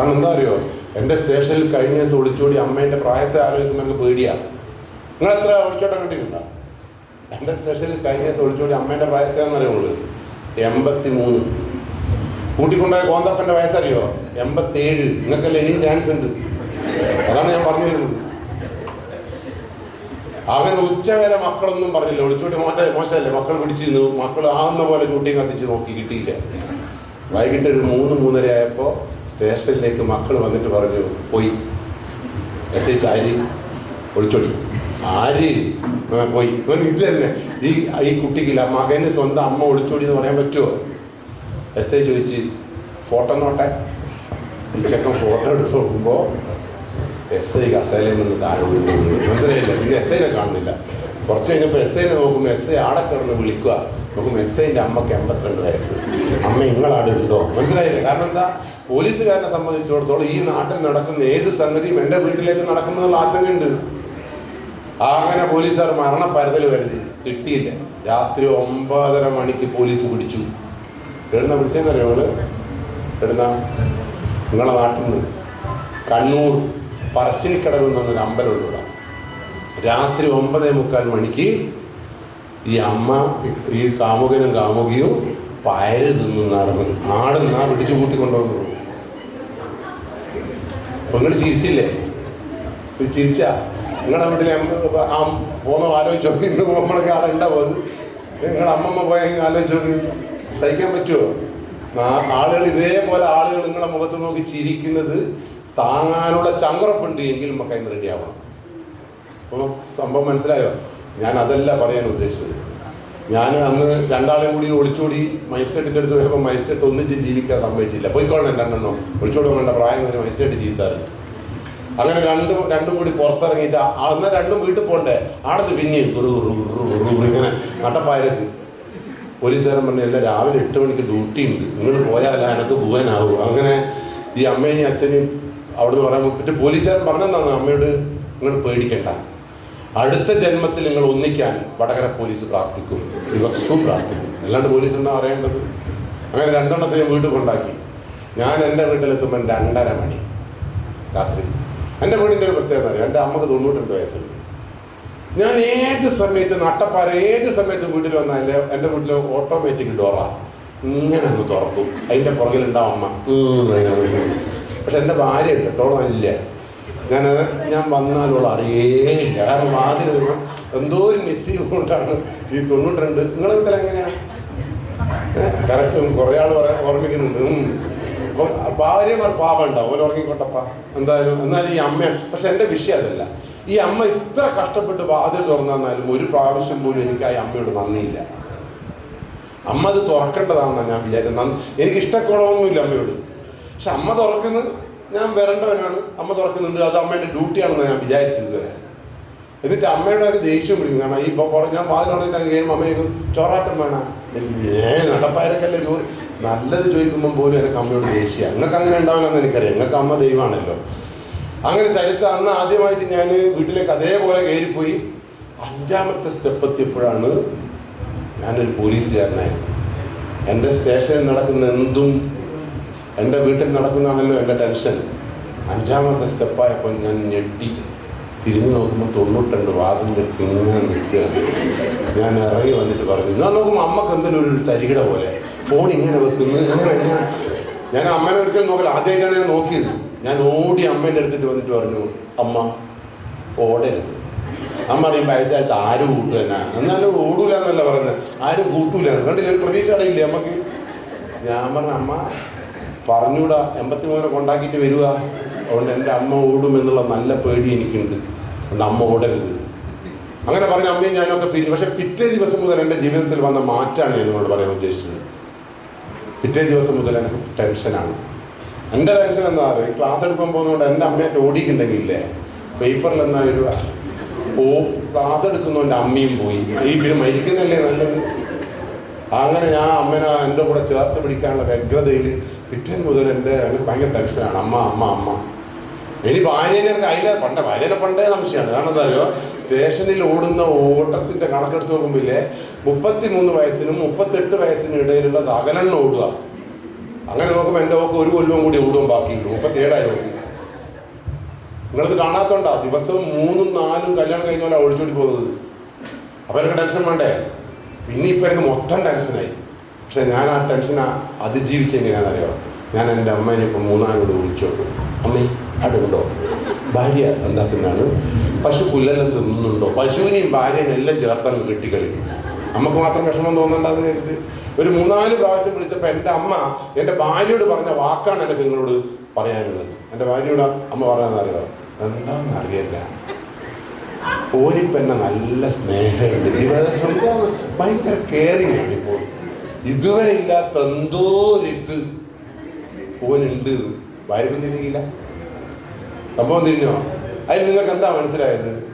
കാരണം എന്താ അറിയോ എന്റെ സ്റ്റേഷനിൽ കഴിഞ്ഞ ദിവസം ഒളിച്ചോടി അമ്മേന്റെ പ്രായത്തെ ആലോചിക്കുമ്പോൾ എനിക്ക് പേടിയാണ് നിങ്ങൾ എത്ര ഒളിച്ചോട്ടം കണ്ടിട്ടുണ്ടോ? എന്റെ സ്റ്റേഷനിൽ കഴിഞ്ഞ ദിവസം ഒളിച്ചോടി അമ്മേന്റെ പ്രായത്തെ എന്നറിയുള്ളൂ എൺപത്തി മൂന്ന് കൂട്ടിക്കൊണ്ടായ കോന്തപ്പന്റെ വയസ്സറിയോ? എൺപത്തേഴ് നിങ്ങൾക്കല്ലേ ഇനിയും ചാൻസ് ഉണ്ട്? അതാണ് ഞാൻ പറഞ്ഞിരുന്നത് അങ്ങനെ ഉച്ചവരെ മക്കളൊന്നും പറഞ്ഞില്ല. ഒളിച്ചോട്ടി മോട്ടെ മോശമല്ലേ? മക്കൾ പിടിച്ചിരുന്നു. മക്കൾ ആവുന്ന പോലെ ചൂട്ടിയും കത്തിച്ച് നോക്കി കിട്ടിയില്ല. വൈകിട്ട് ഒരു മൂന്ന് മൂന്നര ആയപ്പോൾ സ്റ്റേഷനിലേക്ക് മക്കൾ വന്നിട്ട് പറഞ്ഞു പോയി. എസ് എച്ച് ആര്? ഒളിച്ചോടി. ആര്? പോയി. ഇത് തന്നെ. ഈ ഈ കുട്ടിക്കില്ല മകന് സ്വന്തം അമ്മ ഒളിച്ചോടി എന്ന് പറയാൻ പറ്റുമോ എസ് ഐ ചോദിച്ച് ഫോട്ടോ നോട്ടെ? ഈ ചെക്കൻ ഫോട്ടോ എടുത്ത് നോക്കുമ്പോൾ എസ് ഐ കസേലയിൽ നിന്ന് താഴെ മനസ്സിലായില്ല? പിന്നെ എസ് ഐനെ കാണുന്നില്ല. കുറച്ച് കഴിഞ്ഞപ്പോൾ എസ് ഐനെ നോക്കുമ്പോൾ എസ് ഐ ആടെ കിടന്ന് വിളിക്കുക നോക്കുമ്പോൾ എസ് ഐന്റെ അമ്മയ്ക്ക് എൺപത്തിരണ്ട് വയസ്സ്. അമ്മ നിങ്ങളാടെ ഉണ്ടോ? മനസ്സിലായില്ല? കാരണം എന്താ? പോലീസുകാരനെ സംബന്ധിച്ചിടത്തോളം ഈ നാട്ടിൽ നടക്കുന്ന ഏത് സംഗതിയും എന്റെ വീട്ടിലേക്ക് നടക്കുമെന്നുള്ള ആശങ്കയുണ്ട്. അങ്ങനെ പോലീസുകാർ മരണപ്പരതൽ കരുതി. കിട്ടിയില്ല. രാത്രി ഒമ്പതര മണിക്ക് പോലീസ് പിടിച്ചു. എവിടുന്ന പിടിച്ചെന്നറിയോ അവൾ എവിടുന്ന? നിങ്ങളെ നാട്ടിൽ നിന്ന് കണ്ണൂർ പറശ്ശിനിക്കടവ് നിന്നൊരു അമ്പലമുണ്ട് ഇവിടെ. രാത്രി ഒമ്പതേ മുക്കാൽ മണിക്ക് ഈ അമ്മ ഈ കാമുകനും കാമുകിയും പയര് തിന്നു നടന്നു ആടുന്നാ പിടിച്ചു കൂട്ടി കൊണ്ടുവന്നത് അപ്പൊ നിങ്ങൾ ചിരിച്ചില്ലേ ചിരിച്ച? നിങ്ങളുടെ പോകുന്ന ആ ആലോചിച്ച്. ഇന്ന് പോകുമ്പോഴൊക്കെ ആളുണ്ടാവും അത് നിങ്ങളുടെ അമ്മമ്മ പോയെങ്കിൽ ആലോചിച്ചോ സഹിക്കാൻ പറ്റുമോ ആളുകൾ ഇതേപോലെ ആളുകൾ നിങ്ങളുടെ മുഖത്ത് നോക്കി ചിരിക്കുന്നത് താങ്ങാനുള്ള ചങ്കുറപ്പുണ്ട് എങ്കിൽ നമുക്ക് അതിന് റെഡി ആവണം. അപ്പോൾ സംഭവം മനസ്സിലായോ? ഞാൻ അതല്ല പറയാൻ ഉദ്ദേശിച്ചത്. ഞാൻ അന്ന് രണ്ടാളെയും കൂടി ഒളിച്ചോടി മജിസ്ട്രേറ്റിന്റെ അടുത്ത് പോയപ്പോൾ മജിസ്ട്രേറ്റ് ഒന്നിച്ച് ജീവിക്കാൻ സമ്മതിച്ചില്ല. പോയിക്കോളണം രണ്ടെണ്ണം. ഒളിച്ചോടി വേണ്ട പ്രായം വരെ മജിസ്ട്രേറ്റ് ജീവിത്താറുണ്ട് അങ്ങനെ രണ്ട് രണ്ടും കൂടി പുറത്തിറങ്ങിയിട്ട് അന്ന് രണ്ടും വീട്ടിൽ പോണ്ടേ? ആടത്ത് പിന്നെയും ഇങ്ങനെ നട്ടപ്പായരക്ക് പോലീസുകാരൻ പറഞ്ഞു എല്ലാം രാവിലെ എട്ട് മണിക്ക് ഡ്യൂട്ടി ഉണ്ട്. നിങ്ങൾ പോയാൽ എനക്ക് പോകാനാവും. അങ്ങനെ ഈ അമ്മയും അച്ഛനെയും അവിടുന്ന് പറയാൻ പറ്റും പോലീസുകാരൻ പറഞ്ഞെന്നാണ് അമ്മയോട്? നിങ്ങൾ പേടിക്കണ്ട. അടുത്ത ജന്മത്തിൽ നിങ്ങൾ ഒന്നിക്കാൻ വടകര പോലീസ് പ്രാർത്ഥിക്കും. ദിവസവും പ്രാർത്ഥിക്കും. അല്ലാണ്ട് പോലീസ് എന്താ അറിയേണ്ടത് അങ്ങനെ രണ്ടെണ്ണത്തിനും വീട്ടിൽ കൊണ്ടാക്കി. ഞാൻ എന്റെ വീട്ടിലെത്തുമ്പോൾ രണ്ടര മണി. രാത്രി. എന്റെ വീടിന്റെ ഒരു പ്രത്യേകത അറിയാം? എന്റെ അമ്മയ്ക്ക് തൊണ്ണൂറ്റെട്ട് വയസ്സുണ്ട്. ഞാൻ ഏത് സമയത്ത് നട്ടപ്പാര ഏത് സമയത്ത് വീട്ടിൽ വന്നാൽ എന്റെ എന്റെ വീട്ടിൽ ഓട്ടോമാറ്റിക് ഡോറാ ഇങ്ങനെ ഒന്ന് തുറക്കും. അതിന്റെ പുറകിലുണ്ടാവും അമ്മ. പക്ഷെ എന്റെ ഭാര്യ ഉണ്ട് കേട്ടോ ഇല്ല ഞാൻ ഞാൻ വന്നാലുള്ള അറിയേയില്ല കാരണം ആദ്യം ദിവസം എന്തോ ഒരു മിസ്സി കൊണ്ടാണ് ഈ തൊണ്ണൂറ്റി രണ്ട് നിങ്ങളെ വീട്ടിൽ എങ്ങനെയാണ് കറക്റ്റ് കുറേ ആൾ ഓർമ്മിക്കുന്നുണ്ട്. ഭാര്യമാർ പാപം ഉണ്ടാവും. ഓരോ ഉറങ്ങിക്കോട്ടപ്പ. എന്തായാലും എന്നാലും ഈ അമ്മയാണ് പക്ഷെ എന്റെ വിഷയം അതല്ല. ഈ അമ്മ ഇത്ര കഷ്ടപ്പെട്ട് വാതിൽ തുറന്നാലും ഒരു പ്രാവശ്യം പോലും എനിക്ക് ആ അമ്മയോട് നന്ദിയില്ല. അമ്മ അത് തുറക്കേണ്ടതാണെന്നാണ് ഞാൻ വിചാരിച്ചത്. എനിക്ക് ഇഷ്ടക്കുറവൊന്നുമില്ല അമ്മയോട്. പക്ഷെ അമ്മ തുറക്കുന്നത് ഞാൻ വരേണ്ടവനാണ്. അമ്മ തുറക്കുന്നുണ്ട്. അത് അമ്മയുടെ ഡ്യൂട്ടിയാണെന്ന് ഞാൻ വിചാരിച്ചത്. വരെ എന്നിട്ട് അമ്മയുടെ ഒരു ദേഷ്യം പിടിക്കും. കാരണം ഈ ഇപ്പോൾ ഞാൻ വാതിൽ തുറന്നിട്ട് അങ്ങ് കഴിയുമ്പോൾ അമ്മയ്ക്ക് ചോറാട്ടം വേണം? എനിക്ക് ഏ നടപ്പായരക്കല്ലേ ജോലി നല്ലത് ചോദിക്കുമ്പോൾ പോലും എനിക്ക് അമ്മയോട് ദേഷ്യം. നിങ്ങൾക്ക് അങ്ങനെ ഉണ്ടാവില്ലെന്ന് എനിക്കറിയാം. നിങ്ങൾക്ക് അമ്മ ദൈവമാണല്ലോ. അങ്ങനെ തരുത്ത അന്ന് ആദ്യമായിട്ട് ഞാൻ വീട്ടിലേക്ക് അതേപോലെ കയറിപ്പോയി. അഞ്ചാമത്തെ സ്റ്റെപ്പ് എത്തിയപ്പോഴാണ് ഞാനൊരു പോലീസുകാരനായത്. എന്റെ സ്റ്റേഷനിൽ നടക്കുന്ന എന്തും എന്റെ വീട്ടിൽ നടക്കുന്നതാണല്ലോ എന്റെ ടെൻഷൻ. അഞ്ചാമത്തെ സ്റ്റെപ്പായപ്പോൾ ഞാൻ ഞെട്ടി. തിരിഞ്ഞു നോക്കുമ്പോൾ തൊണ്ണൂറ്റണ്ട് വാതിന്റെ അടുത്ത് ഇങ്ങനെ നിൽക്കുക ഞാൻ ഇറങ്ങി വന്നിട്ട് പറഞ്ഞു ഞാൻ നോക്കുമ്പോൾ അമ്മയ്ക്ക് എന്തെങ്കിലും ഒരു തരികിട പോലെ? ഫോൺ ഇങ്ങനെ വെക്കുന്നു ഇങ്ങനെ ഇങ്ങനെ ഞാൻ അമ്മേനെ ഒരിക്കലും നോക്കില്ല ആദ്യമായിട്ടാണ് ഞാൻ നോക്കിയത്. ഞാൻ ഓടി അമ്മേന്റെ അടുത്തിട്ട് വന്നിട്ട് പറഞ്ഞു അമ്മ ഓടരുത്. അമ്മ പറയും വയസ്സായിട്ട് ആരും കൂട്ടുക എന്നാലും ഓടൂല എന്നല്ല പറയുന്നത്. ആരും കൂട്ടൂല. കണ്ടില്ല? ഒരു പ്രതീക്ഷ അടയില്ലേ അമ്മയ്ക്ക്? ഞാൻ പറഞ്ഞ അമ്മ പറഞ്ഞൂടാ എൺപത്തി മൂന്നിനെ കൊണ്ടാക്കിയിട്ട് വരിക അതുകൊണ്ട് എന്റെ അമ്മ ഓടും എന്നുള്ള നല്ല പേടി എനിക്കുണ്ട്. അതുകൊണ്ട് അമ്മ ഓടരുത്. അങ്ങനെ പറഞ്ഞ അമ്മയും ഞാനൊക്കെ പിരിഞ്ഞു. പക്ഷെ പിറ്റേ ദിവസം മുതൽ എന്റെ ജീവിതത്തിൽ വന്ന മാറ്റാണ് ഞാൻ നിങ്ങളോട് പറയാൻ ഉദ്ദേശിച്ചത്. പിറ്റേ ദിവസം മുതൽ എനിക്ക് ടെൻഷനാണ്. എന്റെ ടെൻഷൻ എന്താ പറയുക ക്ലാസ് എടുക്കാൻ പോകുന്നതുകൊണ്ട് എന്റെ അമ്മയായിട്ട് ഓടിക്കുന്നുണ്ടെങ്കിലേ പേപ്പറിൽ എന്നാ വരിക ഓ ക്ലാസ് എടുക്കുന്നവന്റെ അമ്മയും പോയി. ഈ പിന്നെ മരിക്കുന്നല്ലേ നല്ലത്? അങ്ങനെ ഞാൻ അമ്മനെ എന്റെ കൂടെ ചേർത്ത് പിടിക്കാനുള്ള വ്യഗ്രതയിൽ പിറ്റേന്ന് മുതൽ എന്റെ എനിക്ക് ഭയങ്കര ടെൻഷനാണ് അമ്മ അമ്മ അമ്മ. ഇനി ഭാര്യനെ അതിലെ പണ്ട ഭാര്യനെ പണ്ടേ സംശയമാണ്. കാരണം എന്താ പറയുക സ്റ്റേഷനിൽ ഓടുന്ന ഓട്ടത്തിന്റെ കണക്കെടുത്ത് നോക്കുമ്പോഴേ മുപ്പത്തി മൂന്ന് വയസ്സിനും മുപ്പത്തെട്ട് വയസ്സിനും ഇടയിലുള്ള സകലെണ്ണം ഓടുക. അങ്ങനെ നോക്കുമ്പോൾ എന്റെ ഓക്ക് ഒരു കൊല്ലവും കൂടി ഓടും ബാക്കിയുള്ളൂ മുപ്പത്തേഴായി നോക്കി നിങ്ങളിത് കാണാത്തോണ്ടാ. ദിവസവും മൂന്നും നാലും കല്യാണം കഴിഞ്ഞ പോലെ ഒഴിച്ചോടി പോകുന്നത്. അപ്പൊ എനിക്ക് ടെൻഷൻ വേണ്ടേ? പിന്നെ ഇപ്പൊ എനിക്ക് മൊത്തം ടെൻഷനായി പക്ഷെ ഞാൻ ആ ടെൻഷൻ അതിജീവിച്ച് എങ്ങനെയാണെന്നറിയോ ഞാൻ എന്റെ അമ്മേനെ ഇപ്പം മൂന്നാനോട് വിളിച്ചു നോക്കും. അമ്മേ അടുണ്ടോ ഭാര്യ എന്താക്കുന്നതാണ് പശു പുല്ലെല്ലാം തിന്നുന്നുണ്ടോ? പശുവിനെയും ഭാര്യനെയും എല്ലാം ചേർത്തങ്ങ് കെട്ടിക്കളി നമുക്ക് മാത്രം വിഷമം തോന്നണ്ടെന്ന് കരുതി. ഒരു മൂന്നാൽ പ്രാവശ്യം വിളിച്ചപ്പോൾ എന്റെ അമ്മ എന്റെ ഭാര്യയോട് പറഞ്ഞ വാക്കാണ് എനിക്ക് നിങ്ങളോട് പറയാനുള്ളത്. എന്റെ ഭാര്യയോട് അമ്മ പറയാനറിയോ എന്താണെന്ന് അറിയില്ല. ഓനിപ്പം എന്നെ നല്ല സ്നേഹമുണ്ട്. ദിവസം ഭയങ്കര കെയറിങ് ആണ് ഇപ്പോൾ. ഇതുവരെ ഇല്ലാത്ത എന്തോ ഒരിത് ഓനുണ്ട്. ഭാര്യക്കും തിരിഞ്ഞില്ല സംഭവം തിരിഞ്ഞോ അതിൽ നിങ്ങൾക്ക് എന്താ മനസ്സിലായത്?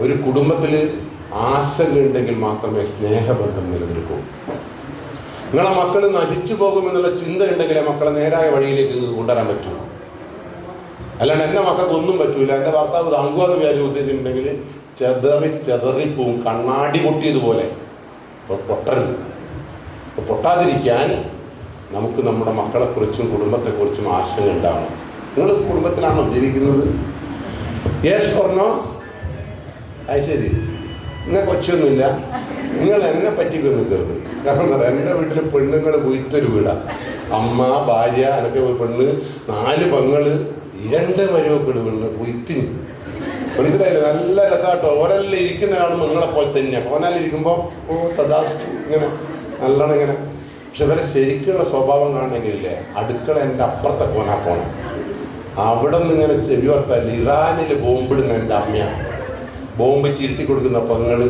ഒരു കുടുംബത്തിൽ ആശങ്ക ഉണ്ടെങ്കിൽ മാത്രമേ സ്നേഹബന്ധം നിലനിൽക്കൂ. നിങ്ങളെ മക്കൾ നശിച്ചു പോകുമെന്നുള്ള ചിന്ത ഉണ്ടെങ്കിലേ മക്കളെ നേരായ വഴിയിലേക്ക് കൊണ്ടുവരാൻ പറ്റൂ. അല്ലാണ്ട് എന്റെ മക്കൾക്ക് ഒന്നും പറ്റൂല. എന്റെ ഭർത്താവ് തങ്കുവെന്ന് വിചാരിച്ച് ഉദ്ദേശിച്ചിട്ടുണ്ടെങ്കിൽ ചെതറി ചെതറി പോവും. കണ്ണാടി പൊട്ടിയതുപോലെ. പൊട്ടരുത്. അപ്പൊ പൊട്ടാതിരിക്കാൻ നമുക്ക് നമ്മുടെ മക്കളെക്കുറിച്ചും കുടുംബത്തെക്കുറിച്ചും ആശങ്ക ഉണ്ടാവണം. നിങ്ങൾ കുടുംബത്തിലാണോ ജീവിക്കുന്നത്? യെസ് പറഞ്ഞോ അത് ശരി. നിങ്ങൾ കൊച്ചൊന്നുമില്ല. നിങ്ങൾ എന്നെ പറ്റിയൊക്കെ നിൽക്കരുത് കാരണം എന്റെ വീട്ടിൽ പെണ്ണുങ്ങൾ പോയിത്തൊരു വീടാണ് അമ്മ ഭാര്യ അനൊക്കെ പെണ്ണ് നാല് പെങ്ങൾ രണ്ട് മരുമക്കൾ പെണ്ണ് പൊയ്ത്തിന് മനസ്സിലായില്ലേ? നല്ല രസമാട്ടോ ഓരെല്ലാം ഇരിക്കുന്ന കാണുമ്പോൾ നിങ്ങളെ പോലെ തന്നെയാണ് ഓനാലിരിക്കുമ്പോൾ ഓ തദാസ് ഇങ്ങനെ. നല്ലോണം ഇങ്ങനെ. പക്ഷെ ഇവരെ ശരിക്കുള്ള സ്വഭാവം കാണണമെങ്കിലേ അടുക്കള എന്റെ അപ്പുറത്തെ കോനാ പോണം. അവിടെ നിന്ന് ഇങ്ങനെ ചെവി വർത്താൽ ഇറാനിൽ ബോംബിടുന്ന എന്റെ അമ്മയാണ് ബോംബ് ചീട്ടി കൊടുക്കുന്ന പെങ്ങൾ.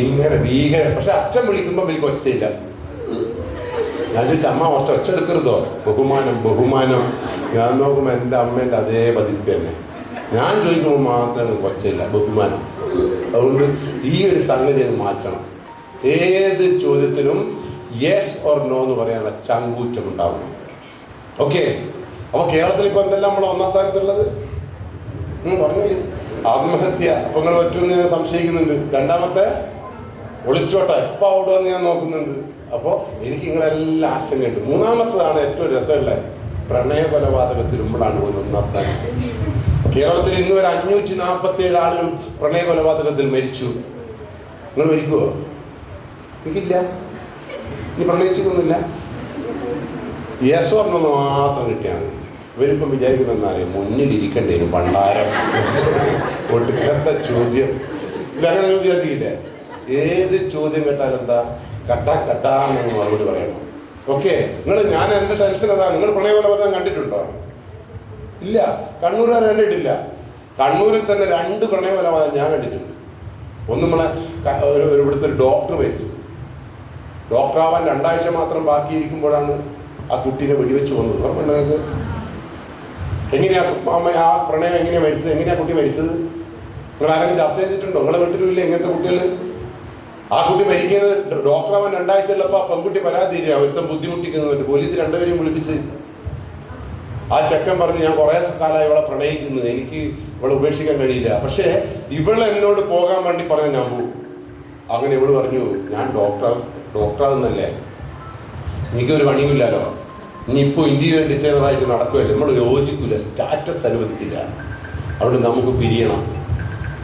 ഇങ്ങനെ ഭീകര പക്ഷെ അച്ഛൻ വിളിക്കുമ്പോൾ എനിക്ക് ഒച്ചയില്ല. ഞാൻ ചോദിച്ചു അമ്മ കുറച്ച് ഒച്ച എടുക്കരുതോ? ബഹുമാനം ബഹുമാനം. ഞാൻ നോക്കുമ്പോൾ എന്റെ അമ്മേന്റെ അതേ പതിപ്പ് തന്നെ. ഞാൻ ചോദിക്കുമ്പോൾ മാത്രമേ കൊച്ചയില്ല ബഹുമാനം. അതുകൊണ്ട് ഈ ഒരു സംഗതി മാറ്റണം. ഏത് ചോദ്യത്തിനും യെസ് ഓർ നോ എന്ന് പറയാനുള്ള ചങ്കൂറ്റം ഉണ്ടാവും ഓക്കെ അപ്പൊ കേരളത്തിൽ ഇപ്പൊ എന്തെല്ലാം നമ്മൾ ഒന്നാം സ്ഥാനത്തുള്ളത്? പറഞ്ഞില്ലേ ആത്മഹത്യ. അപ്പൊ നിങ്ങൾ പറ്റുമെന്ന് ഞാൻ സംശയിക്കുന്നുണ്ട്. രണ്ടാമത്തെ ഒളിച്ചോട്ട. എപ്പോ ഓടുമെന്ന് ഞാൻ നോക്കുന്നുണ്ട്. അപ്പോൾ എനിക്ക് നിങ്ങളെല്ലാം ആശങ്കയുണ്ട്. മൂന്നാമത്തതാണ് ഏറ്റവും രസമുള്ള പ്രണയ കൊലപാതകത്തിൽ നമ്മളാണ് ഒന്നാം സ്ഥാനം കേരളത്തിൽ ഇന്നുവരെ അഞ്ഞൂറ്റി നാൽപ്പത്തി ഏഴ് ആളുകൾ പ്രണയ കൊലപാതകത്തിൽ മരിച്ചു. നിങ്ങൾ മരിക്കുവോ? എനിക്കില്ല. നീ പ്രണയിച്ചിട്ടൊന്നുമില്ല യേശോർണെന്ന് മാത്രം കിട്ടിയാൽ മതി. ഇവരിപ്പം വിചാരിക്കുന്നറിയാം മുന്നിൽ ഭണ്ഡാരം. ഒടുക്കത്തെ ചോദ്യം. ഇതങ്ങനെ വിചാരിച്ചില്ലേ ഏത് ചോദ്യം കേട്ടാൽ എന്താ? കട്ടാ കട്ടാന്ന് മറുപടി പറയണം. ഓക്കെ? നിങ്ങൾ ഞാൻ എന്റെ ടെൻഷൻ അതാണ്. നിങ്ങൾ പ്രണയകൊലപാതകം കണ്ടിട്ടുണ്ടോ? ഇല്ല. കണ്ണൂരുകാർ കണ്ടിട്ടില്ല കണ്ണൂരിൽ തന്നെ രണ്ട് പ്രണയകൊലപാതകം ഞാൻ കണ്ടിട്ടുണ്ട്. ഒന്ന് നമ്മളെ ഒരു ഇവിടുത്തെ ഒരു ഡോക്ടർ മരിച്ചത് ഡോക്ടറാവാൻ രണ്ടാഴ്ച മാത്രം ബാക്കിയിരിക്കുമ്പോഴാണ് ആ കുട്ടീനെ വെടിവെച്ച് വന്നത് ഓർമ്മയുണ്ടോ എങ്ങനെയാ അമ്മ ആ പ്രണയം എങ്ങനെയാ മരിച്ചത്? എങ്ങനെയാ കുട്ടി മരിച്ചത്? നിങ്ങൾ ആരെങ്കിലും ചർച്ച ചെയ്തിട്ടുണ്ടോ? നിങ്ങളെ വീട്ടിലില്ല ഇങ്ങനത്തെ കുട്ടികൾ? ആ കുട്ടി മരിക്കുന്നത് ഡോക്ടറാവൻ രണ്ടാഴ്ച ഉള്ളപ്പോൾ ആ പെൺകുട്ടി പരാതി തരിക ഒരുത്തം ബുദ്ധിമുട്ടിക്കുന്നുണ്ട് പോലീസ് രണ്ടുപേരെയും വിളിപ്പിച്ച്. ആ ചെക്കൻ പറഞ്ഞു ഞാൻ കുറേ കാലമായി ഇവളെ പ്രണയിക്കുന്നത് എനിക്ക് ഇവളെ ഉപേക്ഷിക്കാൻ കഴിയില്ല. പക്ഷേ ഇവൾ എന്നോട് പോകാൻ വേണ്ടി പറഞ്ഞ ഞാൻ പോകും അങ്ങനെ ഇവൾ പറഞ്ഞു ഞാൻ ഡോക്ടർ ഡോക്ടറാകുന്നല്ലേ എനിക്കൊരു പണിയുമില്ലല്ലോ. ഇനി ഇപ്പോൾ ഇന്റീരിയർ ഡിസൈനറായിട്ട് നടക്കുമല്ലോ നമ്മൾ യോജിക്കില്ല സ്റ്റാറ്റസ് അനുവദിക്കില്ല. അവിടെ നമുക്ക് പിരിയണം.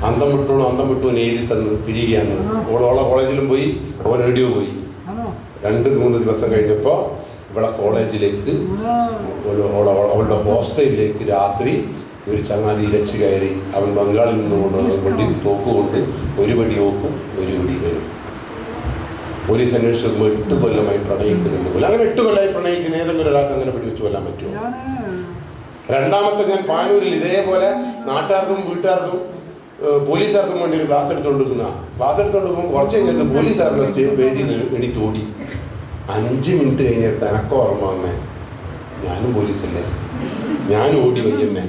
അന്തം വിട്ടോളും അന്തം വിട്ടോന്ന് എഴുതി തന്ന് പിരിയുകയാണ്. ഓളോളെ കോളേജിലും പോയി ഓൻ റേഡിയോ പോയി. രണ്ട് മൂന്ന് ദിവസം കഴിഞ്ഞപ്പോൾ ഇവിടെ കോളേജിലേക്ക് അവളുടെ ഹോസ്റ്റലിലേക്ക് രാത്രി ഒരു ചങ്ങാതി ഇരച്ചു കയറി അവൻ ബംഗാളിൽ നിന്ന് കൊണ്ടുവന്ന വണ്ടി തോക്ക് കൊണ്ട് ഒരു വടി ഓക്കും ഒരു പോലീസ് അന്വേഷിച്ചു എട്ട് കൊല്ലമായി പ്രണയിക്കുന്നുണ്ട് പോലെ അങ്ങനെ എട്ട് കൊല്ലമായി പ്രണയിക്കുന്ന ഏതെങ്കിലും ഒരാൾക്ക് അങ്ങനെ പിടിവെച്ച് കൊല്ലാൻ പറ്റുമോ? രണ്ടാമത്തെ ഞാൻ പാനൂരിൽ ഇതേപോലെ നാട്ടുകാർക്കും വീട്ടുകാർക്കും പോലീസുകാർക്കും വേണ്ടി ഒരു ക്ലാസ് എടുത്തുകൊണ്ടിരിക്കുന്ന ക്ലാസ് എടുത്തുകൊണ്ടിരിക്കുമ്പോൾ കുറച്ച് കഴിഞ്ഞിട്ട് പോലീസുകാരുടെ അറസ്റ്റ് വേദിയിൽ വേദി എണീറ്റ് ഓടി. അഞ്ച് മിനിറ്റ് കഴിഞ്ഞിട്ട് എനക്ക് ഓർമ്മ വന്നേ ഞാനും പോലീസല്ലേ? ഞാൻ ഓടി വയ്യമ്മേ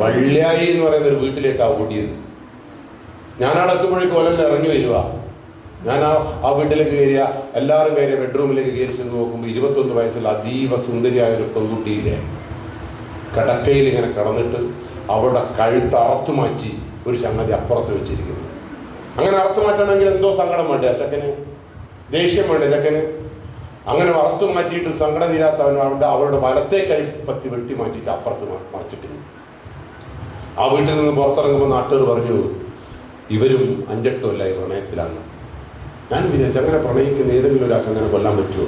വള്ളിയായി എന്ന് പറയുന്ന ഒരു വീട്ടിലേക്കാണ് ഓടിയത്. ഞാനവിടെ എത്തുമ്പോഴേക്കും ഓലെല്ലാം ഇറങ്ങി വരുക ഞാൻ ആ ആ വീട്ടിലേക്ക് കയറിയ എല്ലാവരും കയറിയ ബെഡ്റൂമിലേക്ക് കയറി ചെന്ന് നോക്കുമ്പോൾ ഇരുപത്തൊന്ന് വയസ്സിൽ അതീവ സുന്ദരിയായ ഒരു പെൺകുട്ടിയിലെ കിടക്കയിൽ ഇങ്ങനെ കിടന്നിട്ട് അവളുടെ കഴുത്ത് അറുത്തു മാറ്റി ഒരു ചങ്ങതി അപ്പുറത്ത് വെച്ചിരിക്കുന്നു. അങ്ങനെ അറുത്തു മാറ്റണമെങ്കിൽ എന്തോ സങ്കടം വേണ്ടേ അച്ചക്കന്? ദേഷ്യം വേണ്ടേ ചക്കന് അങ്ങനെ അറുത്തു മാറ്റിയിട്ട് സങ്കടം തീരാത്തവൻ അവരുടെ അവരുടെ വലത്തെ കൈ പത്തി വെട്ടി മാറ്റിയിട്ട് അപ്പുറത്ത് മ- ആ വീട്ടിൽ നിന്ന് പുറത്തിറങ്ങുമ്പോൾ നാട്ടുകാർ പറഞ്ഞു ഇവരും അഞ്ചെട്ടുമല്ല ഈ പ്രണയത്തിലാന്ന്. ഞാൻ വിചാരിച്ചു അങ്ങനെ പ്രണയിക്കുന്ന ഏതെങ്കിലും ഒരാൾക്ക് അങ്ങനെ കൊല്ലാൻ പറ്റുമോ?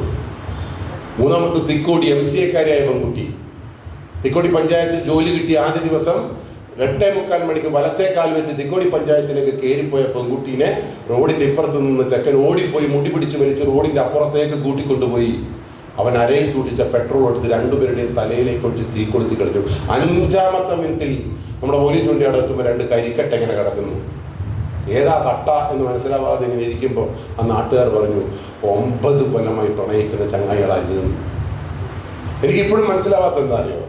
മൂന്നാമത്തെ തിക്കോടി എം സി എക്കാരിയായ മമ്മൂട്ടി തിക്കോടി പഞ്ചായത്തിൽ ജോലി കിട്ടിയ ആദ്യ ദിവസം രണ്ടേ മുക്കാൽ മണിക്ക് വലത്തെ കാൽ വെച്ച് തിക്കോടി പഞ്ചായത്തിലേക്ക് കയറിപ്പോയ പെൺകുട്ടീനെ റോഡിന്റെ ഇപ്പുറത്ത് നിന്ന് ചെക്കൻ ഓടിപ്പോയി മുടി പിടിച്ച് വലിച്ച് റോഡിന്റെ അപ്പുറത്തേക്ക് കൂട്ടിക്കൊണ്ടുപോയി. അവൻ അരയിൽ സൂക്ഷിച്ച പെട്രോൾ എടുത്ത് രണ്ടുപേരുടെയും തലയിലേക്ക് ഒഴിച്ച് തീ കൊളുത്തി കളിച്ചു അഞ്ചാമത്തെ മിനിറ്റിൽ നമ്മുടെ പോലീസ് വണ്ടി അവിടെ എത്തുമ്പോൾ രണ്ട് കരിക്കട്ട എങ്ങനെ കിടക്കുന്നു. ഏതാ കട്ട എന്ന് മനസ്സിലാവാതെ ഇങ്ങനെ ഇരിക്കുമ്പോൾ ആ നാട്ടുകാർ പറഞ്ഞു ഒമ്പത് കൊല്ലമായി പ്രണയിക്കുന്ന ചങ്ങായികളായി എനിക്കിപ്പോഴും മനസ്സിലാവാത്ത എന്താ അറിയോ?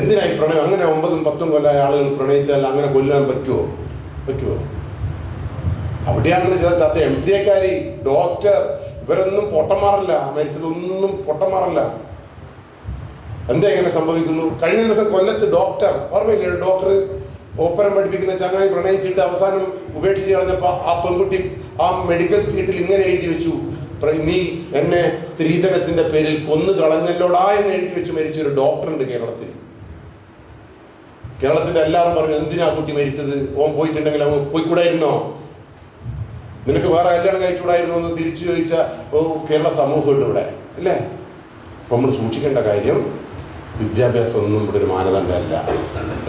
എന്തിനായി പ്രണയം? അങ്ങനെ ഒമ്പതും പത്തും കൊല്ലായ ആളുകൾ പ്രണയിച്ചാൽ അങ്ങനെ കൊല്ലാൻ പറ്റുമോ പറ്റുമോ അവിടെയാണ് ചില ചർച്ച. എം സി എക്കാരി ഡോക്ടർ ഇവരൊന്നും പൊട്ടമാറല്ല മരിച്ചതൊന്നും പൊട്ടമാറല്ല എന്താ ഇങ്ങനെ സംഭവിക്കുന്നു? കഴിഞ്ഞ ദിവസം കൊല്ലത്ത് ഡോക്ടർ ഓർമ്മയില്ലേ? ഡോക്ടർ ഓപ്പരം പഠിപ്പിക്കുന്ന ചങ്ങായി പ്രണയിച്ചിട്ട് അവസാനം ഉപേക്ഷിച്ച് കളഞ്ഞപ്പോ ആ പെൺകുട്ടി ആ മെഡിക്കൽ സീറ്റിൽ ഇങ്ങനെ എഴുതി വെച്ചു. നീ എന്നെ സ്ത്രീധനത്തിന്റെ പേരിൽ കൊന്നു കളഞ്ഞല്ലോടാ എന്ന് എഴുതി വെച്ച് മരിച്ച ഒരു ഡോക്ടറുണ്ട് കേരളത്തിൽ. കേരളത്തിന്റെ എല്ലാവരും പറഞ്ഞു എന്തിനാ കുട്ടി മരിച്ചത്? ഓൻ പോയിട്ടുണ്ടെങ്കിൽ അവൻ പോയിക്കൂടായിരുന്നോ? നിനക്ക് വേറെ കല്യാണം കഴിച്ചുകൂടായിരുന്നു? എന്ന് തിരിച്ചു ചോദിച്ച കേരള സമൂഹമുണ്ട് ഇവിടെ. അല്ലേ? അപ്പൊ നമ്മൾ സൂക്ഷിക്കേണ്ട കാര്യം വിദ്യാഭ്യാസം ഒന്നും ഇവിടെ ഒരു മാനദണ്ഡമല്ല.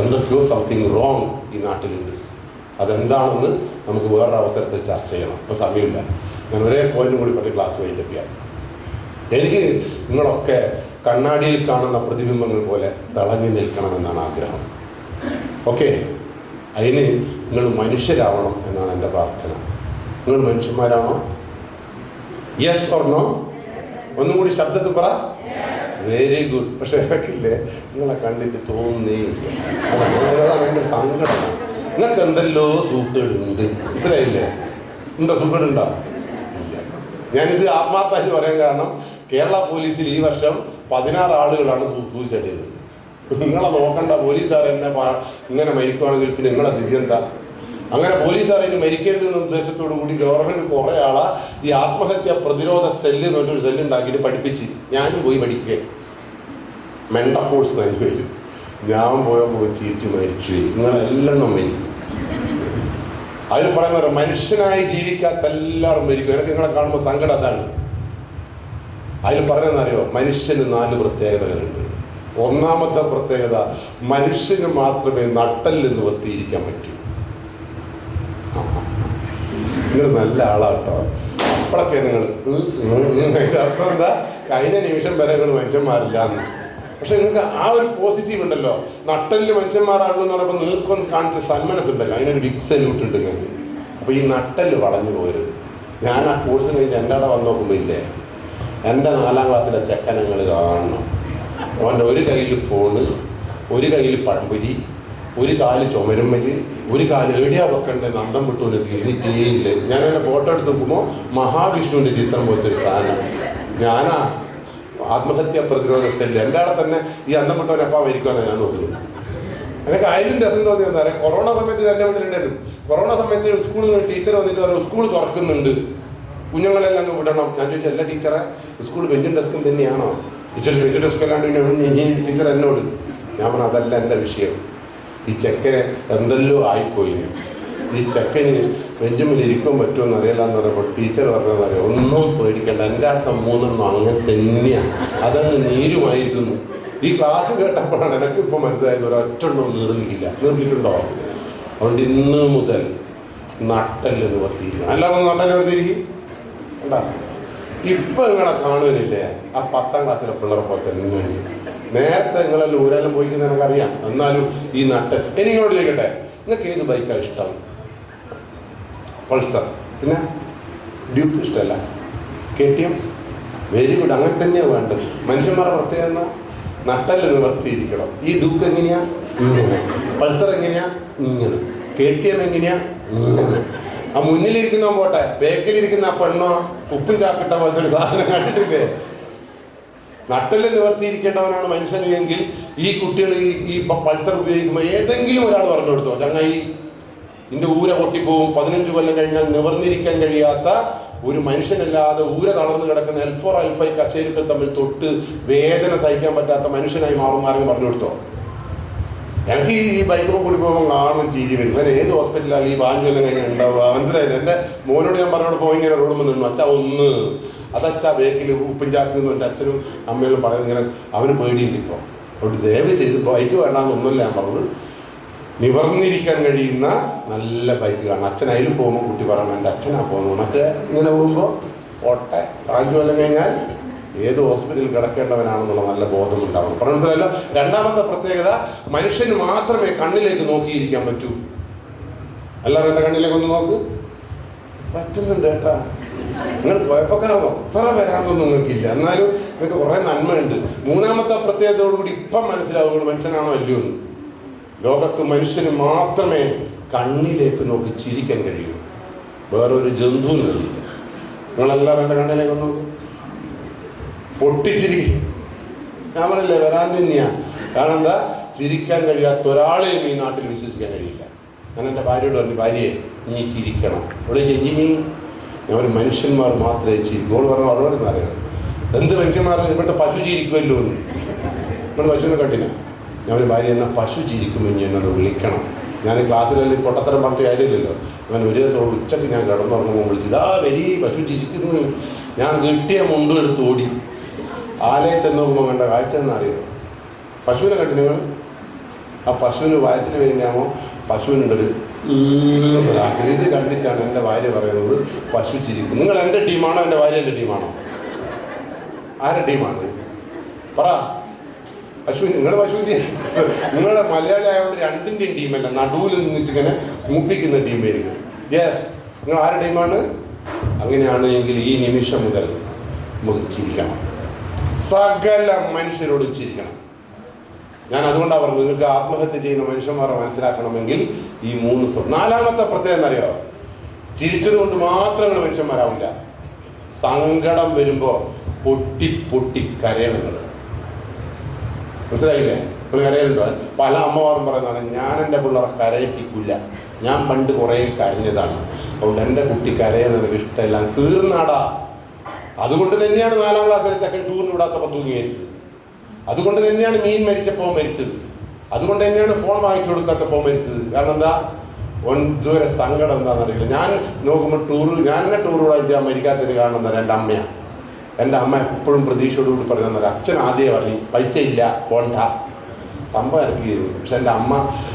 എന്തൊക്കെയോ സംതിങ് റോങ് ഈ നാട്ടിലുണ്ട്. അതെന്താണെന്ന് നമുക്ക് വേറൊരു അവസരത്തിൽ ചർച്ച ചെയ്യണം. ഇപ്പോൾ സമയമില്ല. ഞാൻ ഒരേ പോയിന്റും കൂടി പറഞ്ഞ് ക്ലാസ് വൈൻഡപ്പ് ചെയ്യാം. എനിക്ക് നിങ്ങളൊക്കെ കണ്ണാടിയിൽ കാണുന്ന പ്രതിബിംബങ്ങൾ പോലെ തിളങ്ങി നിൽക്കണമെന്നാണ് ആഗ്രഹം. ഓക്കെ അതിന് നിങ്ങൾ മനുഷ്യരാവണം എന്നാണ് എന്റെ പ്രാർത്ഥന. നിങ്ങൾ മനുഷ്യന്മാരാണോ? യെസ് ഓർണോ ഒന്നും കൂടി ശബ്ദത്തിൽ പറ. വെരി ഗുഡ് പക്ഷേ ഇടയ്ക്കില്ലേ നിങ്ങളെ കണ്ടിട്ട് തോന്നുന്നേ ഭയങ്കര അതാണ് അതാണ് എന്റെ സങ്കടം നിങ്ങൾക്ക് എന്തെല്ലോ സൂക്കേടുണ്ട് മനസ്സിലായില്ലേ? ഉണ്ടോ സൂക്കേടുണ്ടോ ഞാനിത് ആത്മാർത്ഥമായിട്ട് പറയാൻ കാരണം കേരള പോലീസിൽ ഈ വർഷം പതിനാറ് ആളുകളാണ് സൂയിസൈഡ് ചെയ്തത്. നിങ്ങളെ നോക്കണ്ട പോലീസുകാർ എന്നെ ഇങ്ങനെ മരിക്കുവാണെങ്കിൽ പിന്നെ നിങ്ങളെ സ്ഥിതി എന്താ? അങ്ങനെ പോലീസുകാർ ഇനി മരിക്കരുത് എന്ന ഉദ്ദേശത്തോടു കൂടി ഗവൺമെന്റ് കുറേ ആളാ ഈ ആത്മഹത്യ പ്രതിരോധ സെല്ല് സെല്ലുണ്ടാക്കിയിട്ട് പഠിപ്പിച്ച്. ഞാനും പോയി പഠിക്കുക മെൻഡ കോഴ്സ് തന്നെ ഞാൻ പോയപ്പോൾ ചിരിച്ച് മരിച്ചു നിങ്ങളെല്ലാം മരിക്കും അതിൽ ഒരു മനുഷ്യനായി ജീവിക്കാത്ത എല്ലാവരും മരിക്കും എനിക്ക് നിങ്ങളെ കാണുമ്പോൾ സങ്കടം അതാണ് അതിൽ പറഞ്ഞതെന്നറിയോ മനുഷ്യന് നാല് പ്രത്യേകതകളുണ്ട് ഒന്നാമത്തെ പ്രത്യേകത മനുഷ്യന് മാത്രമേ നട്ടല്ലെന്ന് വൃത്തിയിരിക്കാൻ പറ്റൂ നിങ്ങൾ നല്ല ആളാട്ടോ അപ്പോഴൊക്കെ നിങ്ങൾ അർത്ഥം എന്താ കഴിഞ്ഞ നിമിഷം വരെ നിങ്ങൾ മനുഷ്യന്മാരില്ല എന്ന് പക്ഷെ നിങ്ങൾക്ക് ആ ഒരു പോസിറ്റീവ് ഉണ്ടല്ലോ. നട്ടലിൽ മനുഷ്യന്മാരാകുന്നു എന്ന് പറയുമ്പോൾ നീർക്കൊന്ന് കാണിച്ച സന്മനസ് ഉണ്ടല്ലോ. അതിനൊരു ബിഗ് സല്യൂട്ട് ഉണ്ട് നിങ്ങൾക്ക്. അപ്പൊ ഈ നട്ടൽ വളഞ്ഞു പോരുത്. ഞാൻ ആ കോഴ്സ് കഴിഞ്ഞ് എന്റെ അവിടെ വന്ന് നോക്കുമ്പോൾ ഇല്ലേ? എന്റെ നാലാം ക്ലാസ്സിലെ ചെക്കനങ്ങൾ കാണണം. അവന്റെ ഒരു കയ്യിൽ ഫോണ് ഒരു കയ്യിൽ പഴംപൊരി ഒരു കാൽ ചുമരുമ്മൽ ഒരു കാൽ ഏടിയാ വെക്കണ്ട നന്ദം വിട്ടൂൽ തിരിഞ്ഞിട്ടേ ഇല്ല ഞാൻ എന്റെ ഫോട്ടോ എടുത്ത് നോക്കുമ്പോൾ മഹാവിഷ്ണുവിന്റെ ചിത്രം പോലത്തെ ഒരു സാധനം. ഞാനാ ആത്മഹത്യാ പ്രതിരോധ സെല്ല് എന്റെ തന്നെ ഈ അന്നം വിട്ടവനെ എപ്പാ മരിക്കുവാനാണ് ഞാൻ നോക്കുന്നത് എനിക്ക് അതിലും രസം തോന്നി പറയാം കൊറോണ സമയത്ത് എന്റെ വീട്ടിലുണ്ടായിരുന്നു കൊറോണ സമയത്ത് സ്കൂളിൽ ടീച്ചർ വന്നിട്ട് പറയും സ്കൂൾ തുറക്കുന്നുണ്ട്. കുഞ്ഞുങ്ങളെല്ലാം അങ്ങ് വിടണം. ഞാൻ ചോദിച്ചു എല്ലാ ടീച്ചറെ സ്കൂൾ ബെഞ്ചും ഡെസ്കും തന്നെയാണോ? ടീച്ചർ ബെഞ്ചും ഡെസ്കും അല്ലാണ്ട് പിന്നെ ടീച്ചർ എന്നോട്. ഞാൻ പറഞ്ഞു അതല്ല എന്റെ വിഷയം. ഈ ചെക്കനെ എന്തെല്ലോ ആയിപ്പോയി ഈ ചെക്കന് ബെഞ്ചുമിൽ ഇരിക്കാൻ പറ്റുമെന്ന് അറിയില്ല എന്ന് പറയുമ്പോൾ ടീച്ചർ പറഞ്ഞാൽ അറിയാം? ഒന്നും പേടിക്കണ്ട. എന്റെ അടുത്ത മൂന്നെണ്ണം അങ്ങനെ തന്നെയാണ്. അതങ്ങ് നീരുമായിരുന്നു. ഈ ക്ലാസ് കേട്ടപ്പോഴാണ് എനിക്ക് ഇപ്പം മനസ്സിലായത് ഒരൊറ്റെണ്ണം നീർന്നിക്കില്ല നീർന്നിട്ടുണ്ടോ? അതുകൊണ്ട് ഇന്ന് മുതൽ നട്ടൽ നിവർത്തിയിരിക്കണം അല്ലാതെ നട്ടൽ നിവർത്തിയിരിക്കും കണ്ടാ? ഇപ്പം നിങ്ങളെ കാണുന്നില്ലേ ആ പത്താം ക്ലാസ്സിലെ പിള്ളേരെ പോലെ തന്നെ നേരത്തെ നിങ്ങളെല്ലാം ഊരെല്ലാം പോയിക്കുന്ന എനിക്കറിയാം എന്നാലും ഈ നട്ടൽ ഇനി ചോദിക്കട്ടെ? നിങ്ങൾക്ക് ഏത് ബൈക്കാണ് ഇഷ്ടം? പൾസർ. പിന്നെ ഡ്യൂക്ക് ഇഷ്ടമല്ല. K T M very good അങ്ങനെ തന്നെയാണ് വേണ്ടത്. മനുഷ്യന്മാരുടെ പ്രത്യേകത? നട്ടൽ നിവർത്തിയിരിക്കണം ഈ ഡ്യൂക്ക് എങ്ങനെയാ? ഇങ്ങനെ. പൾസർ എങ്ങനെയാ? ഇങ്ങനെ. കെ ടി എം എങ്ങനെയാ? ഇങ്ങനെ. ആ മുന്നിലിരിക്കുന്ന പോട്ടെ. ബേക്കിലിരിക്കുന്ന ആ പെണ്ണോ ഉപ്പും ചാക്കിട്ട പോലത്തെ ഒരു സാധനം കണ്ടിട്ടില്ലേ? നട്ടൽ നിവർത്തിയിരിക്കേണ്ടവനാണ് മനുഷ്യൻ എങ്കിൽ ഈ കുട്ടികൾ ഈ പൾസർ ഉപയോഗിക്കുമ്പോൾ ഏതെങ്കിലും ഒരാൾ പറഞ്ഞു കൊടുത്തോ. ചങ്ങായി നിന്റെ ഊര പൊട്ടിപ്പോവും. പതിനഞ്ച് കൊല്ലം കഴിഞ്ഞാൽ നിവർന്നിരിക്കാൻ കഴിയാത്ത ഒരു മനുഷ്യനല്ലാതെ ഊര തളർന്നു കിടക്കുന്ന എൽഫോർ അൽഫൈ കശേരുക്കൾ തമ്മിൽ തൊട്ട് വേദന സഹിക്കാൻ പറ്റാത്ത മനുഷ്യനായി മാറുമാരെന്ന് പറഞ്ഞു കൊടുത്തോ? എനിക്ക് ഈ ബൈക്കിൽ കൂടി പോകുമ്പോൾ കാണും ചിരി വരും. ഞാൻ ഏത് ഹോസ്പിറ്റലാണ് ഈ ബാഞ്ചെല്ലാം കഴിഞ്ഞാൽ ഉണ്ടാവുക? മനസ്സിലായില്ല? എന്റെ മോനോട് ഞാൻ പറഞ്ഞോട് പോയി ഇങ്ങനെ റോഡുമ്പോൾ നിന്നു. അച്ഛ ഒന്ന്. അതച്ഛ ബേക്കിൽ ഉപ്പും ചാക്കുന്നു എന്റെ അച്ഛനും അമ്മയിലും പറയുന്നത് ഇങ്ങനെ അവന് പേടിയുണ്ട് ഇപ്പോൾ അതുകൊണ്ട് ദയവ് ചെയ്ത് ബൈക്ക് വേണ്ടാന്നൊന്നുമില്ല ഞാൻ പറഞ്ഞത്. നിവർന്നിരിക്കാൻ കഴിയുന്ന നല്ല ബൈക്ക് കാണണം. അച്ഛൻ അതിലും പോകുമ്പോൾ കുട്ടി പറയണം എന്റെ അച്ഛനാ പോകുന്നത്. ഉണക്ക് ഇങ്ങനെ പോകുമ്പോൾ ഓട്ടെ. കാഞ്ചു കൊല്ലം കഴിഞ്ഞാൽ ഏത് ഹോസ്പിറ്റലിൽ കിടക്കേണ്ടവനാണെന്നുള്ള നല്ല ബോധം ഉണ്ടാവണം പറഞ്ഞ മനസ്സിലായല്ലോ? രണ്ടാമത്തെ പ്രത്യേകത മനുഷ്യന് മാത്രമേ കണ്ണിലേക്ക് നോക്കിയിരിക്കാൻ പറ്റൂ. എല്ലാവരും എന്റെ കണ്ണിലേക്ക് ഒന്ന് നോക്ക്? പറ്റുന്നുണ്ട് കേട്ടാ. നിങ്ങൾ കുഴപ്പക്കാരോ? അത്ര വരാനൊന്നും നിങ്ങൾക്കില്ല. എന്നാലും നിങ്ങൾക്ക് കുറേ നന്മയുണ്ട്. മൂന്നാമത്തെ പ്രത്യേകതയോടുകൂടി ഇപ്പം മനസ്സിലാവുകയുള്ളൂ മനുഷ്യനാണോ അല്ലയോ എന്ന്. ലോകത്ത് മനുഷ്യന് മാത്രമേ കണ്ണിലേക്ക് നോക്കി ചിരിക്കാൻ കഴിയൂ. വേറൊരു ജന്തു നിന്നില്ല. നിങ്ങളെല്ലാവരും എന്റെ കണ്ണിലേക്ക് നോക്കി. പൊട്ടിച്ചിരി ഞാൻ പറയില്ലേ വരാൻ തന്നെയാ. കാരണം എന്താ? ചിരിക്കാൻ കഴിയാത്ത ഒരാളെയും ഈ നാട്ടിൽ വിശ്വസിക്കാൻ കഴിയില്ല. ഞാൻ എന്റെ ഭാര്യയോട് പറഞ്ഞു ഭാര്യയെ നീ ചിരിക്കണം. ഇവിടെ ചെഞ്ചിനി ഞാൻ ഒരു മനുഷ്യന്മാർ മാത്രമേ ചിരിക്കൂ. അവൾ പറഞ്ഞു അവരോട് അറിയാം എന്ത് മനുഷ്യന്മാരും? ഇവിടുത്തെ പശു ചിരിക്കുമല്ലോ എന്ന്. ഇവിടെ പശുവിനെ കണ്ടില്ല. ഞാൻ ഒരു ഭാര്യ എന്നെ പശു ചിരിക്കുമ്പോൾ ഇനി എന്നൊന്ന് വിളിക്കണം. ഞാൻ ക്ലാസ്സിലെല്ലാം പൊട്ടത്തരം പറഞ്ഞ കാര്യമില്ലല്ലോ. ഞാൻ ഒരു ദിവസം ഉച്ചയ്ക്ക് ഞാൻ കിടന്നുറങ്ങുമ്പോൾ വിളിച്ചത് ആ വരി പശു ചിരിക്കുന്നു ഞാൻ കിട്ടിയ മുണ്ടും എടുത്ത് ഓടി. ആലയെ ചെന്ന് നോക്കുമ്പോൾ കണ്ട കാഴ്ച എന്നറിയോ പശുവിനെ കണ്ടു ആ പശുവിന് വയറ്റിന് വരുന്നാമോ പശുവിനുണ്ടൊരു. ഇത് കണ്ടിട്ടാണ് എന്റെ ഭാര്യ പറയുന്നത് പശു ചിരിക്കും നിങ്ങൾ എന്റെ ടീമാണോ? എന്റെ ഭാര്യ എന്റെ ടീമാണോ? ആരുടെ ടീമാണ്? പറ. പശു നിങ്ങളുടെ പശു നിങ്ങളുടെ മലയാളി ആയതുകൊണ്ട് രണ്ടിന്റെയും ടീമല്ല നടുവിൽ നിന്നിട്ട് ഇങ്ങനെ മൂപ്പിക്കുന്ന ടീം വരിക യെസ് നിങ്ങൾ ആരുടെ ടീമാണ്? അങ്ങനെയാണ് എങ്കിൽ ഈ നിമിഷം മുതൽ നമുക്ക് ചിരിക്കണം. സകല മനുഷ്യരോടും ചിരിക്കണം. ഞാൻ അതുകൊണ്ടാണ് പറഞ്ഞത് നിങ്ങൾക്ക് ആത്മഹത്യ ചെയ്യുന്ന മനുഷ്യന്മാരെ മനസ്സിലാക്കണമെങ്കിൽ ഈ മൂന്ന് നാലാമത്തെ പ്രത്യേകത എന്നറിയോ ചിരിച്ചത് കൊണ്ട് മാത്രം നിങ്ങൾ മനുഷ്യന്മാരാവില്ല. സങ്കടം വരുമ്പോൾ പൊട്ടി പൊട്ടി കരയണം നിങ്ങൾ മനസ്സിലായില്ലേ? ഒരു കരയുന്നുണ്ടോ പല അമ്മമാരും പറയുന്നതാണ് ഞാൻ എന്റെ പിള്ളേരെ കരയിപ്പിക്കില്ല ഞാൻ പണ്ട് കുറേ കരഞ്ഞതാണ്. അതുകൊണ്ട് എന്റെ കുട്ടി കരയുന്നത് ഇഷ്ടമെല്ലാം. തീർന്നാടാ. അതുകൊണ്ട് തന്നെയാണ് നാലാം ക്ലാസ്സിലെ സെക്കൻഡ് ടൂറിന് വിടാത്തപ്പോൾ തൂങ്ങി മരിച്ചത്. അതുകൊണ്ട് തന്നെയാണ് മീൻ മരിച്ചപ്പോൾ മരിച്ചത്. അതുകൊണ്ട് തന്നെയാണ് ഫോൺ വാങ്ങിച്ചു കൊടുക്കാത്തപ്പോൾ മരിച്ചത്. കാരണം എന്താ? ഒൻദൂര സങ്കടം എന്താണെന്നറിയില്ല ഞാൻ നോക്കുമ്പോൾ ടൂർ ഞാൻ എന്നെ ടൂർ വിടാൻ മരിക്കാത്തൊരു കാരണം എന്താ എന്റെ അമ്മയാണ്. എന്റെ അമ്മ എപ്പോഴും പ്രതീക്ഷയോടുകൂടി പറഞ്ഞു തന്നെ അച്ഛൻ ആദ്യം പറഞ്ഞു പൈസ ഇല്ല പോണ്ട. സംഭവം ചെയ്തു പക്ഷെ എന്റെ അമ്മ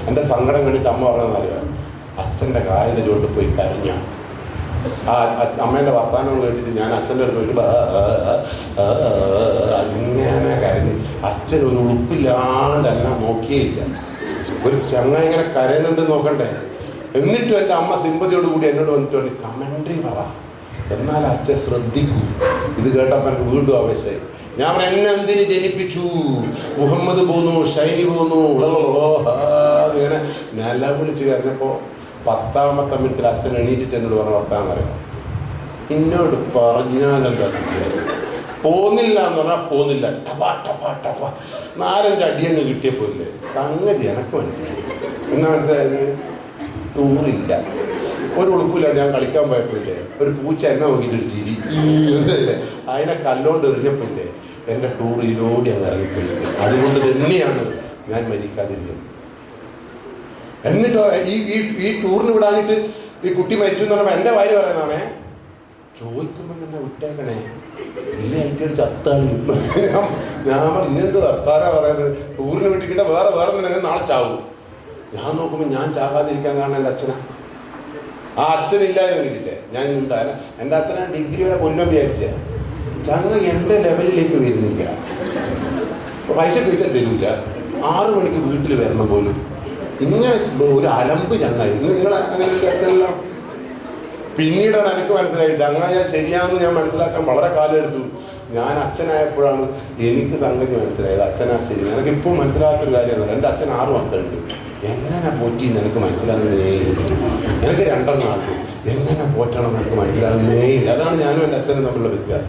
എന്റെ സങ്കടം കണ്ടിട്ട് അമ്മ പറഞ്ഞതെന്നറിയാം അച്ഛന്റെ കാലിന്റെ ചുവട്ട് പോയി കരഞ്ഞ. ആ അമ്മേന്റെ വർത്തമാനം കേട്ടിട്ട് ഞാൻ അച്ഛന്റെ അടുത്ത് ഒരു അങ്ങനെ കരഞ്ഞ്. അച്ഛൻ ഒരു ഉളുപ്പില്ലാണ്ട് എന്നെ നോക്കിയില്ല. ഒരു ചങ്ങ ഇങ്ങനെ കരയുന്നുണ്ട് നോക്കണ്ടേ? എന്നിട്ടും എന്റെ അമ്മ സിമ്പതിയോട് കൂടി എന്നോട് വന്നിട്ട് പറഞ്ഞു പറ. എന്നാൽ അച്ഛൻ ശ്രദ്ധിക്കൂ. ഇത് കേട്ടപ്പോൾ എനിക്ക് വീണ്ടും ആവേശമായി. ഞാൻ എന്നെ എന്തിന് ജനിപ്പിച്ചു? മുഹമ്മദ് പോന്നു ഷൈനി പോന്നു ഇങ്ങനെ ഞാൻ എല്ലാം വിളിച്ച് കരഞ്ഞപ്പോൾ പത്താമത്തെ മിനിറ്റിൽ അച്ഛൻ എണീറ്റിട്ട് എന്നോട് പറഞ്ഞ പത്താം അറിയാം എന്നോട് പറഞ്ഞാലെന്താ പോന്നില്ല എന്ന് പറഞ്ഞാൽ പോന്നില്ല. ടപാ ടപാ ടപാ നാലഞ്ച് അടിയങ്ങ് കിട്ടിയ ഇല്ലേ സംഗതി എനക്ക് മനസ്സിലായി. എന്നാ മനസ്സിലായത്? ടൂറില്ല ഒരു ഉടുപ്പില്ല ഞാൻ കളിക്കാൻ പോയപ്പോയില്ലേ ഒരു പൂച്ച എന്നെ നോക്കിയിട്ട് ഒരു ചിരി. അതിനെ കല്ലോണ്ട് എറിഞ്ഞപ്പോയില്ലേ എന്റെ ടൂർ അങ്ങ് ഇറങ്ങിപ്പോയി. അതുകൊണ്ട് തന്നെയാണ് ഞാൻ മരിക്കാതിരുന്നത്. എന്നിട്ടോ ഈ ഈ ഈ ടൂറിന് വിടാനിട്ട് ഈ കുട്ടി മരിച്ചു എന്ന് പറയുമ്പോൾ എന്റെ ഭാര്യ പറയുന്നതാണേ ചോദിക്കുമ്പോൾ എന്നെ വിട്ടേക്കണേ. ഇല്ല എന്റെ ഒരു ചത്താണ് ഞാൻ ഇന്നെന്ത് വർത്താനാ പറയുന്നത്? ടൂറിന് വിട്ടിട്ട് വേറെ വേറെ നാളെ ചാവും. ഞാൻ നോക്കുമ്പോൾ ഞാൻ ചാകാതിരിക്കാൻ കാരണം എന്റെ അച്ഛനാ. ആ അച്ഛനില്ലായിരുന്നില്ലേ ഞാൻ ഇന്നുണ്ടായ എന്റെ അച്ഛനെ ഡിഗ്രി വരെ വിചാരിച്ച. ചങ്ങ എന്റെ ലെവലിലേക്ക് വരുന്നില്ല. പൈസ ചോദിച്ചാൽ തരൂല. ആറു മണിക്ക് വീട്ടിൽ വരണം പോലും. ഇങ്ങനെ ഒരു അലമ്പ് ചങ്ങായി. നിങ്ങൾ അങ്ങനെ അച്ഛനെല്ലാം. പിന്നീടാണ് എനിക്ക് മനസ്സിലായി. ചങ്ങായ ശരിയാണെന്ന് ഞാൻ മനസ്സിലാക്കാൻ വളരെ കാലം എടുത്തു. ഞാൻ അച്ഛനായപ്പോഴാണ് എനിക്ക് സംഗതി മനസ്സിലായത്. അച്ഛനാ ശരി. എനിക്ക് ഇപ്പോൾ മനസ്സിലാത്തൊരു കാര്യമാണ് എന്റെ അച്ഛൻ ആറ് മക്കളുണ്ട്. എങ്ങനെ പോറ്റി നിനക്ക് മനസ്സിലാകുന്നേ നിനക്ക് രണ്ടെണ്ണം ആക്കും. എങ്ങനെ പോറ്റണം നിനക്ക് മനസ്സിലാകുന്നേ അതാണ് ഞാനും എന്റെ അച്ഛനും തമ്മിലുള്ള വ്യത്യാസം.